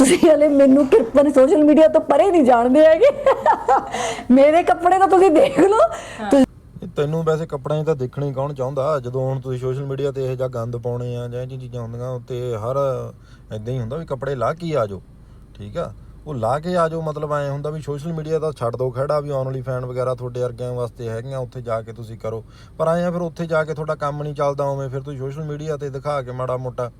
ਤੁਸੀਂ ਹਲੇ ਮੈਨੂੰ ਕਿਰਪਨ ਸੋਸ਼ਲ ਮੀਡੀਆ ਤੋਂ ਪਰੇ ਨਹੀਂ ਜਾਣਦੇ ਹੈਗੇ। ਮੇਰੇ ਕੱਪੜੇ ਤਾਂ ਤੁਸੀਂ ਦੇਖ ਲਓ। ਤੈਨੂੰ ਵੈਸੇ ਕੱਪੜਿਆਂ ਤਾਂ ਦੇਖਣਾ ਹੀ ਕੌਣ ਚਾਹੁੰਦਾ? ਜਦੋਂ ਹੁਣ ਤੁਸੀਂ ਸੋਸ਼ਲ ਮੀਡੀਆ ਤੇ ਇਹ ਜਿਹਾ ਗੰਦ ਪਾਉਣੇ ਆ ਜਾਂ ਇਹ ਜਿਹੀ ਚੀਜ਼ਾਂ ਹੁੰਦੀਆਂ ਉੱਤੇ ਹਰ ਇਦਾਂ ਹੀ ਹੁੰਦਾ ਵੀ ਕੱਪੜੇ ਲਾ ਕੇ ਆ ਜਾਓ। ਠੀਕ ਆ? ਉਹ ਲਾ ਕੇ ਆ ਜਾਓ ਮਤਲਬ ਐ ਹੁੰਦਾ ਵੀ ਸੋਸ਼ਲ ਮੀਡੀਆ ਦਾ ਛੱਡ ਦੋ ਖੜਾ ਵੀ ਓਨਲੀ ਫੈਨ ਵਗੈਰਾ ਤੁਹਾਡੇ ਵਰਗਿਆਂ ਵਾਸਤੇ ਹੈਗੀਆਂ ਉੱਥੇ ਜਾ ਕੇ ਤੁਸੀਂ ਕਰੋ। ਪਰ ਐਂ ਆ ਫਿਰ ਉੱਥੇ ਜਾ ਕੇ ਤੁਹਾਡਾ ਕੰਮ ਨਹੀਂ ਚੱਲਦਾ ਉਵੇਂ ਫਿਰ ਤੁਸੀਂ ਸੋਸ਼ਲ ਮੀਡੀਆ ਤੇ ਦਿਖਾ ਕੇ ਮਾੜਾ ਮੋਟਾ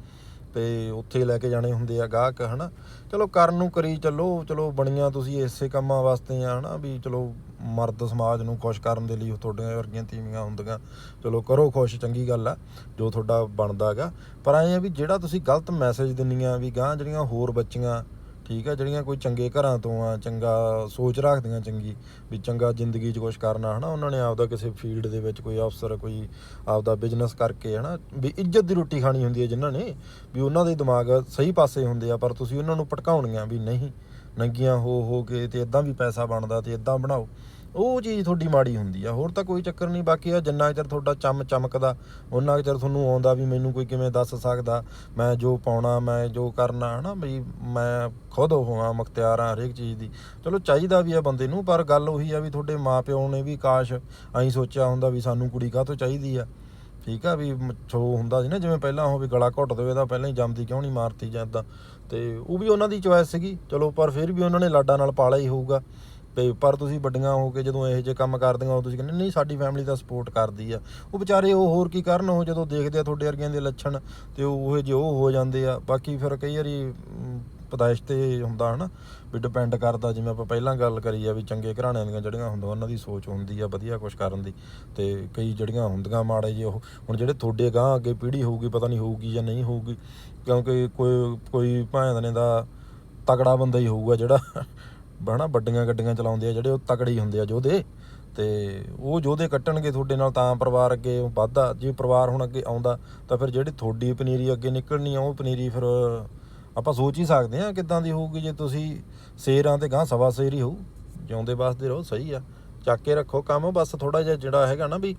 ਤੇ ਉੱਥੇ ਲੈ ਕੇ ਜਾਣੇ ਹੁੰਦੇ ਆ ਗਾਹਕ, ਹਨਾ? ਚਲੋ ਕਰਨ ਨੂੰ ਕਰੀ ਚੱਲੋ, ਚਲੋ ਬਣੀਆਂ ਤੁਸੀਂ ਇਸੇ ਕੰਮਾਂ ਵਾਸਤੇ ਆ, ਹਨਾ? ਵੀ ਚਲੋ ਮਰਦ ਸਮਾਜ ਨੂੰ ਖੁਸ਼ ਕਰਨ ਦੇ ਲਈ ਤੁਹਾਡੀਆਂ ਵਰਗੀਆਂ ਤੀਵੀਆਂ ਹੁੰਦੀਆਂ। ਚਲੋ ਕਰੋ ਖੁਸ਼, ਚੰਗੀ ਗੱਲ ਆ, ਜੋ ਤੁਹਾਡਾ ਬਣਦਾ ਹੈਗਾ। ਪਰ ਐਂ ਆ ਵੀ ਜਿਹੜਾ ਤੁਸੀਂ ਗਲਤ ਮੈਸੇਜ ਦਿੰਨੀਆਂ ਵੀ ਗਾਂ ਜਿਹੜੀਆਂ ਹੋਰ ਬੱਚੀਆਂ ਠੀਕ ਆ, ਜਿਹੜੀਆਂ ਕੋਈ ਚੰਗੇ ਘਰਾਂ ਤੋਂ ਆ, ਚੰਗਾ ਸੋਚ ਰੱਖਦੀਆਂ ਚੰਗੀ, ਵੀ ਚੰਗਾ ਜ਼ਿੰਦਗੀ 'ਚ ਕੁਝ ਕਰਨਾ, ਹਨਾ, ਉਹਨਾਂ ਨੇ ਆਪਦਾ ਕਿਸੇ ਫੀਲਡ ਦੇ ਵਿੱਚ ਕੋਈ ਅਫਸਰ ਕੋਈ ਆਪਦਾ ਬਿਜ਼ਨਸ ਕਰਕੇ, ਹਨਾ, ਵੀ ਇੱਜ਼ਤ ਦੀ ਰੋਟੀ ਖਾਣੀ ਹੁੰਦੀ ਹੈ ਜਿਨ੍ਹਾਂ ਨੇ, ਵੀ ਉਹਨਾਂ ਦੇ ਦਿਮਾਗ ਸਹੀ ਪਾਸੇ ਹੁੰਦੇ ਆ, ਪਰ ਤੁਸੀਂ ਉਹਨਾਂ ਨੂੰ ਭਟਕਾਉਣੀਆਂ ਵੀ ਨਹੀਂ। ਨੰਗੀਆਂ ਹੋ ਹੋ ਕੇ ਤੇ ਇਦਾਂ ਵੀ ਪੈਸਾ ਬਣਦਾ ਤੇ ਇਦਾਂ ਬਣਾਓ। ਉਹ ਚੀਜ਼ ਤੁਹਾਡੀ ਮਾੜੀ ਹੁੰਦੀ ਆ, ਹੋਰ ਤਾਂ ਕੋਈ ਚੱਕਰ ਨਹੀਂ, ਬਾਕੀ ਆ ਜਿੰਨਾ ਚਿਰ ਤੁਹਾਡਾ ਚਮ ਚਮਕਦਾ ਉਹਨਾਂ ਕੁ ਚਿਰ ਤੁਹਾਨੂੰ ਆਉਂਦਾ ਵੀ ਮੈਨੂੰ ਕੋਈ ਕਿਵੇਂ ਦੱਸ ਸਕਦਾ, ਮੈਂ ਜੋ ਪਾਉਣਾ, ਮੈਂ ਜੋ ਕਰਨਾ, ਹਨਾ ਵੀ ਮੈਂ ਖੁਦ ਹੋਵਾਂ ਮੁਖਤਿਆਰ ਆ ਹਰੇਕ ਚੀਜ਼ ਦੀ। ਚਲੋ ਚਾਹੀਦਾ ਵੀ ਆ ਬੰਦੇ ਨੂੰ, ਪਰ ਗੱਲ ਉਹੀ ਆ ਵੀ ਤੁਹਾਡੇ ਮਾਪਿਓ ਨੇ ਵੀ ਕਾਸ਼ ਐਂ ਸੋਚਿਆ ਹੁੰਦਾ ਵੀ ਸਾਨੂੰ ਕੁੜੀ ਕਾਹ ਤੋਂ ਚਾਹੀਦੀ ਆ। ਠੀਕ ਆ ਵੀ ਛੋ ਹੁੰਦਾ ਸੀ ਨਾ, ਜਿਵੇਂ ਪਹਿਲਾਂ ਉਹ ਵੀ ਗਲਾ ਘੁੱਟ ਦੇਵੇ ਤਾਂ ਪਹਿਲਾਂ ਹੀ ਜੰਮਦੀ ਕਿਉਂ ਨਹੀਂ ਮਾਰਤੀ ਜਾਂ ਇਦਾਂ ਤੇ ਉਹ ਵੀ ਉਹਨਾਂ ਦੀ ਚੋਇਸ ਸੀਗੀ। ਚਲੋ, ਪਰ ਫਿਰ ਵੀ ਉਹਨਾਂ ਨੇ ਲਾਡਾਂ ਨਾਲ ਪਾਲਿਆ ਹੀ ਹੋਊਗਾ। ਤੇ ਪਰ ਤੁਸੀਂ ਵੱਡੀਆਂ ਹੋ ਕੇ ਜਦੋਂ ਇਹੋ ਜਿਹੇ ਕੰਮ ਕਰਦੀਆਂ ਹੋ, ਤੁਸੀਂ ਕਹਿੰਦੇ, ਨਹੀਂ, ਸਾਡੀ ਫੈਮਿਲੀ ਤਾਂ ਸਪੋਰਟ ਕਰਦੀ ਆ। ਉਹ ਵਿਚਾਰੇ ਉਹ ਹੋਰ ਕੀ ਕਰਨ? ਉਹ ਜਦੋਂ ਦੇਖਦੇ ਆ ਤੁਹਾਡੇ ਵਰਗਿਆਂ ਦੇ ਲੱਛਣ ਤੇ ਉਹ ਜਿਹੇ ਉਹ ਹੋ ਜਾਂਦੇ ਆ। ਬਾਕੀ ਫਿਰ ਕਈ ਵਾਰੀ ਪਦਾਇਸ਼ ਤੇ ਹੁੰਦਾ ਹਨਾ, ਵੀ ਡਿਪੈਂਡ ਕਰਦਾ, ਜਿਵੇਂ ਆਪਾਂ ਪਹਿਲਾਂ ਗੱਲ ਕਰੀ ਆ ਵੀ ਚੰਗੇ ਘਰਾਣਿਆਂ ਦੀਆਂ ਜਿਹੜੀਆਂ ਹੁੰਦੀਆਂ, ਉਹਨਾਂ ਦੀ ਸੋਚ ਹੁੰਦੀ ਆ, ਵਧੀਆ ਕੁਝ ਕਰਨ ਦੀ, ਤੇ ਕਈ ਜਿਹੜੀਆਂ ਹੁੰਦੀਆਂ ਮਾੜੇ ਜਿਹੇ ਉਹ, ਹੁਣ ਜਿਹੜੇ ਤੁਹਾਡੇ ਗਾਂ ਅੱਗੇ ਪੀੜ੍ਹੀ ਹੋਊਗੀ, ਪਤਾ ਨਹੀਂ ਹੋਊਗੀ ਜਾਂ ਨਹੀਂ ਹੋਊਗੀ, ਕਿਉਂਕਿ ਕੋਈ ਕੋਈ ਭਾਵੇਂ ਨੇ ਦਾ ਤਕੜਾ ਬੰਦਾ ਹੀ ਹੋਊਗਾ ਜਿਹੜਾ ਬਣਾ ਵੱਡੀਆਂ ਗੱਡੀਆਂ ਚਲਾਉਂਦੇ ਆ, ਜਿਹੜੇ ਉਹ ਤਕੜੇ ਹੀ ਹੁੰਦੇ ਆ ਯੋਧੇ, ਤੇ ਉਹ ਯੋਧੇ ਕੱਟਣਗੇ ਤੁਹਾਡੇ ਨਾਲ, ਤਾਂ ਪਰਿਵਾਰ ਅੱਗੇ ਵੱਧਦਾ, ਜੇ ਪਰਿਵਾਰ ਹੁਣ ਅੱਗੇ ਆਉਂਦਾ, ਤਾਂ ਫਿਰ ਜਿਹੜੀ ਤੁਹਾਡੀ ਪਨੀਰੀ ਅੱਗੇ ਨਿਕਲਣੀ ਆ, ਉਹ ਪਨੀਰੀ ਫਿਰ ਆਪਾਂ ਸੋਚ ਹੀ ਸਕਦੇ ਹਾਂ ਕਿੱਦਾਂ ਦੀ ਹੋਊਗੀ ਜੇ ਤੁਸੀਂ ਸ਼ੇਰਾਂ ਤੇ ਗਾਂ ਸਵਾ ਸ਼ੇਰ ਹੀ ਹੋਊ। ਜਿਉਂਦੇ ਵਾਸਤੇ ਰਹੋ, ਸਹੀ ਆ। ਚੱਕ ਕੇ ਰੱਖੋ ਕੰਮ, ਬਸ ਥੋੜਾ ਜਿਹਾ ਜਿਹੜਾ ਹੈਗਾ ਨਾ ਵੀ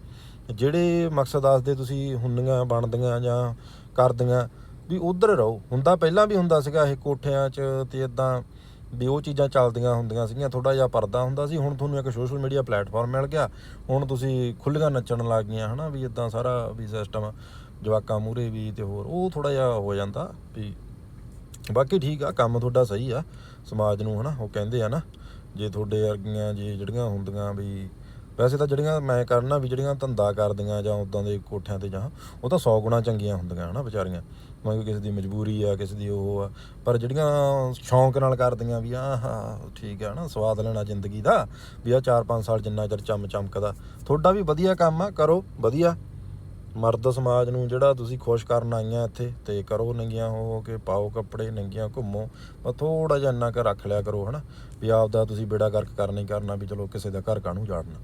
ਜਿਹੜੇ ਮਕਸਦ ਆਸਤੇ ਤੁਸੀਂ ਹੁੰਦੀਆਂ, ਬਣਦੀਆਂ ਜਾਂ ਕਰਦੀਆਂ, ਵੀ ਉਧਰ ਰਹੋ। ਹੁੰਦਾ ਪਹਿਲਾਂ ਵੀ ਹੁੰਦਾ ਸੀਗਾ ਇਹ ਕੋਠਿਆਂ 'ਚ ਤੇ ਇਦਾਂ ਵੀ ਉਹ ਚੀਜ਼ਾਂ ਚੱਲਦੀਆਂ ਹੁੰਦੀਆਂ ਸੀਗੀਆਂ ਥੋੜਾ ਜਿਹਾ ਪਰਦਾ ਹੁੰਦਾ ਸੀ। ਹੁਣ ਤੁਹਾਨੂੰ ਇੱਕ ਸੋਸ਼ਲ ਮੀਡੀਆ ਪਲੇਟਫਾਰਮ ਮਿਲ ਗਿਆ। ਹੁਣ ਤੁਸੀਂ ਖੁੱਲ੍ਹੀਆਂ ਨੱਚਣ ਲੱਗ ਗਈਆਂ, ਹਨਾ, ਵੀ ਇਦਾਂ ਸਾਰਾ ਵੀ ਸਿਸਟਮ ਜਵਾਕਾਂ ਮੂਰੇ ਵੀ ਤੇ ਹੋਰ, ਉਹ ਥੋੜਾ ਜਿਹਾ ਹੋ ਜਾਂਦਾ ਵੀ ਬਾਕੀ ਠੀਕ ਆ, ਕੰਮ ਤੁਹਾਡਾ ਸਹੀ ਆ, ਸਮਾਜ ਨੂੰ ਹਨਾ, ਉਹ ਕਹਿੰਦੇ ਆ ਨਾ, ਜੇ ਤੁਹਾਡੇ ਵਰਗੀਆਂ ਜੇ ਜਿਹੜੀਆਂ ਹੁੰਦੀਆਂ ਵੀ, ਵੈਸੇ ਤਾਂ ਜਿਹੜੀਆਂ ਮੈਂ ਕਰਨਾ ਵੀ ਜਿਹੜੀਆਂ ਧੰਦਾ ਕਰਦੀਆਂ ਜਾਂ ਉਦਾਂ ਦੇ ਕੋਠਿਆਂ ਤੇ ਜਾਂ, ਉਹ ਤਾਂ 100 ਗੁਣਾ ਚੰਗੀਆਂ ਹੁੰਦੀਆਂ ਹਨਾ ਵਿਚਾਰੀਆਂ। ਕਿਉਂਕਿ ਕਿਸੇ ਦੀ ਮਜਬੂਰੀ ਆ, ਕਿਸੇ ਦੀ ਉਹ ਆ, ਪਰ ਜਿਹੜੀਆਂ ਸ਼ੌਂਕ ਨਾਲ ਕਰਦੀਆਂ ਵੀ, ਆਹ ਠੀਕ ਆ ਨਾ ਸਵਾਦ ਲੈਣਾ ਜ਼ਿੰਦਗੀ ਦਾ, ਵੀ ਆ 4-5 ਸਾਲ ਜਿੰਨਾ ਚਿਰ ਚਮ ਚਮਕਦਾ ਤੁਹਾਡਾ ਵੀ ਵਧੀਆ ਕੰਮ ਆ, ਕਰੋ, ਵਧੀਆ। ਮਰਦ ਸਮਾਜ ਨੂੰ ਜਿਹੜਾ ਤੁਸੀਂ ਖੁਸ਼ ਕਰਨ ਆਈਆਂ ਇੱਥੇ, ਤੇ ਕਰੋ ਨੰਗੀਆਂ ਹੋ ਹੋ ਕੇ, ਪਾਓ ਕੱਪੜੇ, ਨੰਗੀਆਂ ਘੁੰਮੋ ਪਰ ਥੋੜਾ ਜਿਹਾ ਇੰਨਾ ਕੁ ਰੱਖ ਲਿਆ ਕਰੋ, ਹਨਾ, ਵੀ ਆਪਦਾ ਤੁਸੀਂ ਬੇੜਾ ਕਰਕ ਕਰਨਾ ਹੀ ਕਰਨਾ, ਵੀ ਚਲੋ ਕਿਸੇ ਦਾ ਘਰ ਕਾਹਨੂੰ ਜਾੜਨਾ।